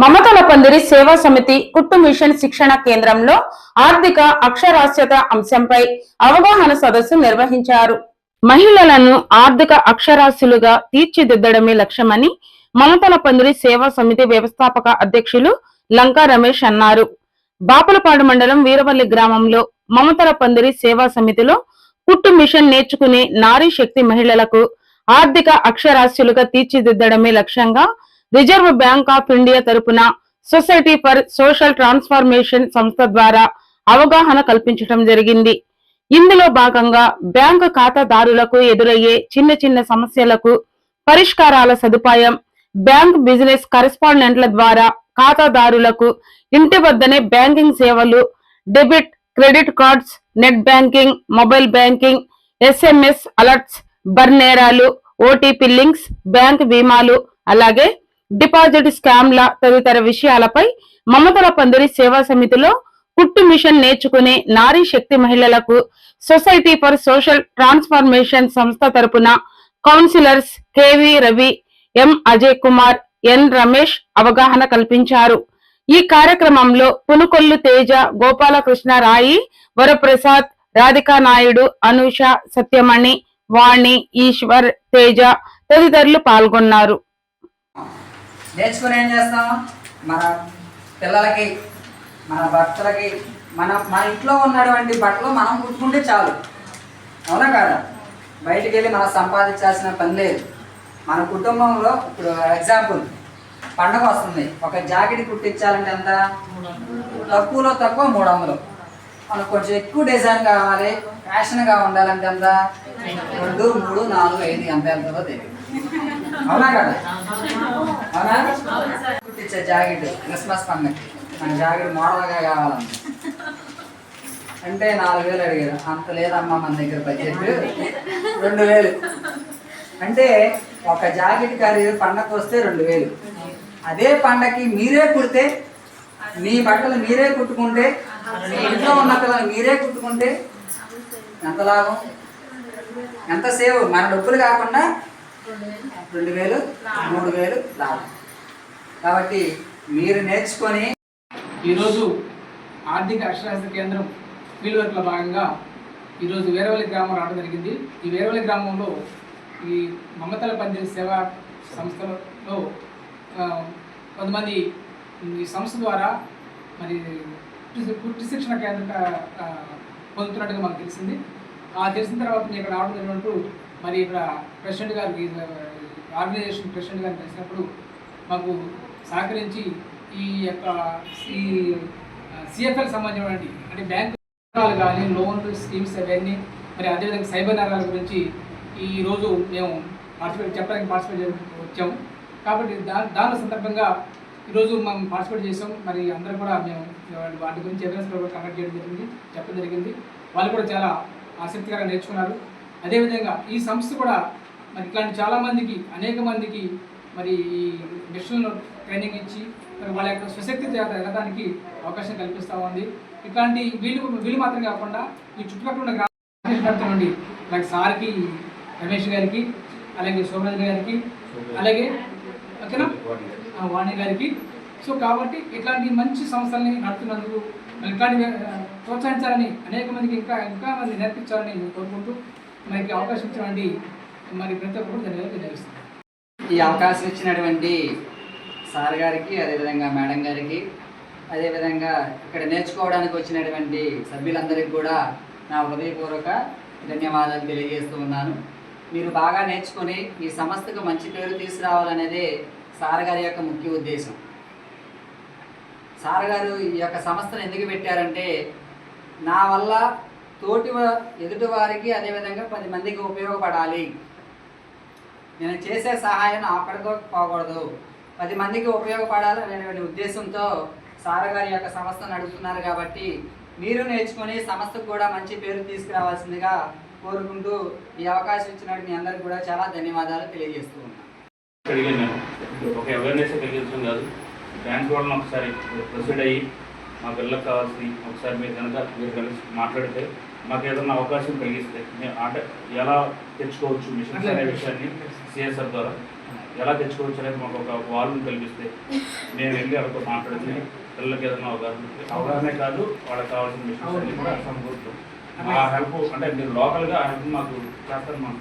మమతల పందిరి సేవా సమితి కుట్టు మిషన్ శిక్షణ కేంద్రంలో ఆర్థిక అక్షరాస్యత అంశంపై అవగాహన సదస్సు నిర్వహించారు. మహిళలను ఆర్థిక అక్షరాస్యులుగా తీర్చిదిద్దడమే లక్ష్యమని మమతల పందిరి సేవా సమితి వ్యవస్థాపక అధ్యక్షులు లంకా రమేష్ అన్నారు. బాపులపాడు మండలం వీరవల్లి గ్రామంలో మమతల పందిరి సేవా సమితిలో కుట్టు మిషన్ నేర్చుకునే నారీ శక్తి మహిళలకు ఆర్థిక అక్షరాస్యులుగా తీర్చిదిద్దడమే లక్ష్యంగా రిజర్వ్ బ్యాంక్ ఆఫ్ ఇండియా తరపున సొసైటీ ఫర్ సోషల్ ట్రాన్స్ఫర్మేషన్ సంస్థ ద్వారా అవగాహన కల్పించడం జరిగింది. ఇందులో భాగంగా బ్యాంకు ఖాతాదారులకు ఎదురయ్యే చిన్న చిన్న సమస్యలకు పరిష్కారాల సదుపాయం బ్యాంక్ బిజినెస్ కరెస్పాండెంట్ల ద్వారా ఖాతాదారులకు ఇంటి వద్దనే బ్యాంకింగ్ సేవలు debit credit cards net banking mobile banking SMS alerts బర్నేరాలు OTP links bank బీమాలు అలాగే డిపాజిట్ స్కామ్ల తదితర విషయాలపై మమతల పందిరి సేవా సమితిలో కుట్టు మిషన్ నేర్చుకునే నారీ శక్తి మహిళలకు సొసైటీ ఫర్ సోషల్ ట్రాన్స్ఫర్మేషన్ సంస్థ తరపున counsellors K V Ravi M Ajay Kumar N Ramesh అవగాహన కల్పించారు. ఈ కార్యక్రమంలో పునుకొల్లు తేజ గోపాలకృష్ణ రాయి వరప్రసాద్ రాధికా నాయుడు అనూష సత్యమణి వాణి ఈశ్వర్ తేజ తదితరులు పాల్గొన్నారు. నేర్చుకుని ఏం చేస్తాం? మన పిల్లలకి మన భర్తలకి మన మన ఇంట్లో ఉన్నటువంటి బట్టలు మనం కుట్టుకుంటే చాలు. అవునా కాదా? బయటికి వెళ్ళి మనం సంపాదించాల్సిన పని లేదు. మన కుటుంబంలో ఇప్పుడు ఎగ్జాంపుల్ పండగ వస్తుంది. ఒక జాకెట్ కుట్టించాలంటే ఎంత? తక్కువలో తక్కువ మూడు వందలు మనకు కొంచెం ఎక్కువ డిజైన్ కావాలి ఫ్యాషన్గా ఉండాలంటే ఎంత? రెండు మూడు నాలుగు ఐదు ఎంత ఎంతలో తెలియదు అవునా కదా అవునా కుట్టించే జాకెట్ క్రిస్మస్ పండుగ మన జాకెట్ మోడల్గా కావాలంట అంటే నాలుగు వేలు అడిగారు అంత లేదమ్మా మన దగ్గర బడ్జెట్ రెండు వేలు అంటే ఒక జాకెట్ ఖరీదు పండగకు వస్తే రెండు వేలు అదే పండగకి మీరే కుడితే మీ బట్టలు మీరే కుట్టుకుంటే మీ ఇంట్లో ఉన్న పిల్లలు మీరే కుట్టుకుంటే ఎంత లాభం ఎంత సేవ్ మన డబ్బులు కాకుండా రెండు వేలు మూడు వేలు లాభం. కాబట్టి మీరు నేర్చుకొని ఈరోజు ఆర్థిక అక్షరాస్యత కేంద్రం ఫీల్డ్ వర్క్లో భాగంగా ఈరోజు వేరవల్లి గ్రామం రావడం జరిగింది. ఈ వేరవల్లి గ్రామంలో ఈ మమతల పందిరి సేవా సంస్థలో కొంతమంది ఈ సంస్థ ద్వారా మరి కుట్టి- శిక్షణ కేంద్ర పొందుతున్నట్టుగా మాకు తెలిసింది. తెలిసిన తర్వాత నేను ఇక్కడ రావడం జరిగినప్పుడు మరి ఇక్కడ ప్రెసిడెంట్ గారికి ఆర్గనైజేషన్ ప్రెసిడెంట్ గారిని కలిసినప్పుడు మాకు సహకరించి ఈ యొక్క ఈ సిఎఫ్ఎల్ సంబంధించినటువంటి అంటే బ్యాంకు కానీ లోన్లు స్కీమ్స్ అవన్నీ మరి అదేవిధంగా సైబర్ నేరాల గురించి ఈరోజు మేము పార్టిసిపేట్ చెప్పడానికి పార్టిసిపేట్ చేయడానికి వచ్చాము. కాబట్టి దా దాని సందర్భంగా ఈరోజు మనం పార్టిసిపేట్ చేసాం. మరి అందరూ కూడా మేము వాటి గురించి అవేర్నెస్ కూడా కండక్ట్ చేయడం జరిగింది చెప్పడం జరిగింది. వాళ్ళు కూడా చాలా ఆసక్తికరంగా నేర్చుకున్నారు. అదేవిధంగా ఈ సంస్థ కూడా మరి ఇట్లాంటి చాలా మందికి అనేక మందికి మరి ఈ మిషన్లో ట్రైనింగ్ ఇచ్చి మరి వాళ్ళ యొక్క స్వశక్తి చేత ఎదగడానికి అవకాశం కల్పిస్తూ ఉంది. ఇట్లాంటి వీళ్ళు వీళ్ళు మాత్రం కాకుండా ఈ చుట్టుపక్కల ఉన్న గ్రామ నుండి అలాగే సార్కి రమేష్ గారికి అలాగే సోమరాజు గారికి అలాగే ఓకేనా? వాణి గారికి. సో కాబట్టి ఇట్లాంటి మంచి సంస్థల్ని నడుపుతున్నందుకు ఇట్లాంటి ప్రోత్సహించాలని అనేక మందికి ఇంకా ఇంకా మంది నేర్పించాలని కోరుకుంటూ మనకి అవకాశం ఇచ్చినటువంటి మరి ప్రతి ఒక్కరు ధన్యవాదాలు ఈ అవకాశం ఇచ్చినటువంటి సార్ గారికి అదేవిధంగా మేడం గారికి అదేవిధంగా ఇక్కడ నేర్చుకోవడానికి వచ్చినటువంటి సభ్యులందరికీ కూడా నా హృదయపూర్వక ధన్యవాదాలు తెలియజేస్తూ ఉన్నాను. మీరు బాగా నేర్చుకొని ఈ సంస్థకు మంచి పేరు తీసుకురావాలనేదే సార్ గారి యొక్క ముఖ్య ఉద్దేశం. సార్ గారు ఈ యొక్క సంస్థను ఎందుకు పెట్టారంటే నా వల్ల తోటి ఎదుటివారికి ఎదుటి వారికి అదేవిధంగా పది మందికి ఉపయోగపడాలి. నేను చేసే సహాయం అక్కడితో పోకూడదు. పది మందికి ఉపయోగపడాలి అనేటువంటి ఉద్దేశంతో సారగారి యొక్క సంస్థ నడుపుతున్నారు కాబట్టి మీరు నేర్చుకొని సంస్థకు కూడా మంచి పేరు తీసుకురావాల్సిందిగా కోరుకుంటూ ఈ అవకాశం ఇచ్చినట్టు మీ అందరికి కూడా చాలా ధన్యవాదాలు తెలియజేస్తూ ఉన్నాను. ఒక అవేర్నెస్ కలిగించడం కాదు. బ్యాంక్ వాళ్ళని ఒకసారి ప్రొసీడ్ అయ్యి మా పిల్లలకు కావాల్సి ఒకసారి మీరు కనుక మీరు కలిసి మాట్లాడితే మాకు ఏదైనా అవకాశం కలిగిస్తే మేము అంటే ఎలా తెచ్చుకోవచ్చు మిషన్స్ అనే విషయాన్ని సిఎస్ఆర్ ద్వారా? ఎలా తెచ్చుకోవచ్చు అనేది మాకు ఒక వాల్యూమ్ కల్పిస్తే మేము వెళ్ళి వాళ్ళతో మాట్లాడితే పిల్లలకి ఏదైనా అవగాహన అవగాహనే కాదు వాళ్ళకి కావాల్సిన మిషన్స్ అన్ని కూడా సమకూరుతాం. ఆ హెల్ప్ అంటే మీరు లోకల్గా ఆ హెల్ప్ మాకు చేస్తారు మాకు